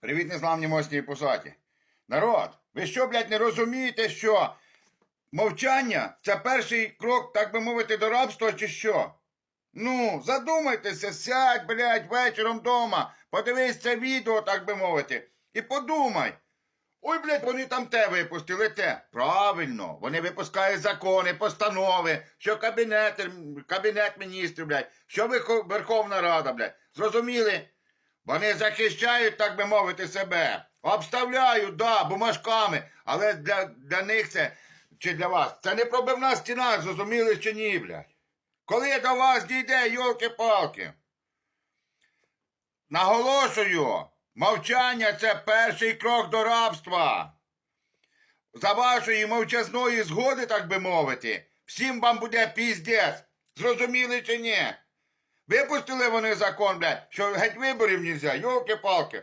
Привіт, незламні моцні пусаті. Народ, ви що, блядь, не розумієте, що мовчання це перший крок, так би мовити, до рабства чи що? Ну, задумайтеся, сядь, блядь, вечором дома, подивись це відео, так би мовити, і подумай. Ой, блядь, вони там те випустили те. Правильно, вони випускають закони, постанови, що кабінет, кабінет міністрів, блядь, що Верховна Рада, блядь. Зрозуміли? Вони захищають, так би мовити, себе. Обставляють, да, бумажками, але для, для них це, чи для вас, це не пробивна стіна, зрозуміли чи ні, блядь. Коли до вас дійде, йолки-палки. Наголошую, мовчання це перший крок до рабства. За вашої мовчазної згоди, так би мовити, всім вам буде піздець. Зрозуміли чи ні? Випустили вони закон, блядь, що геть виборів нельзя, йолки-палки.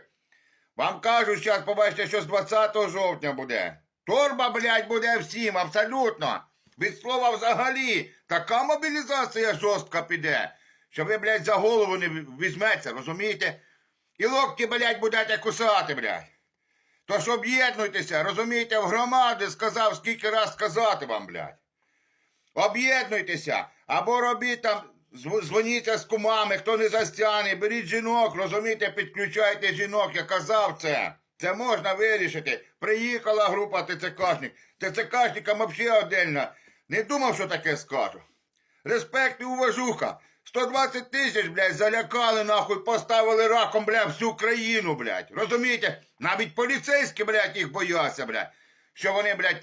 Вам кажуть, зараз побачите, що з 20 жовтня буде. Торба, блядь, буде всім, абсолютно. Від слова взагалі. Така мобілізація жорстка піде, що ви, блядь, за голову не візьметеся, розумієте? І локті, блядь, будете кусати, блядь. Тож об'єднуйтеся, розумієте, в громади сказав, скільки раз сказати вам, блядь. Об'єднуйтеся, або робіть там, дзвоніться з кумами, хто не застяне, беріть жінок, розумієте, підключайте жінок, я казав це. Це можна вирішити. Приїхала група ТЦКшник. ТЦКшникам взагалі отдельно. Не думав, що таке скажу. Респект і уважуха. 120 тисяч, блядь, залякали, нахуй, поставили раком, блядь, всю країну, блядь. Розумієте? Навіть поліцейські, блядь, їх бояться, блядь. Що вони, блядь,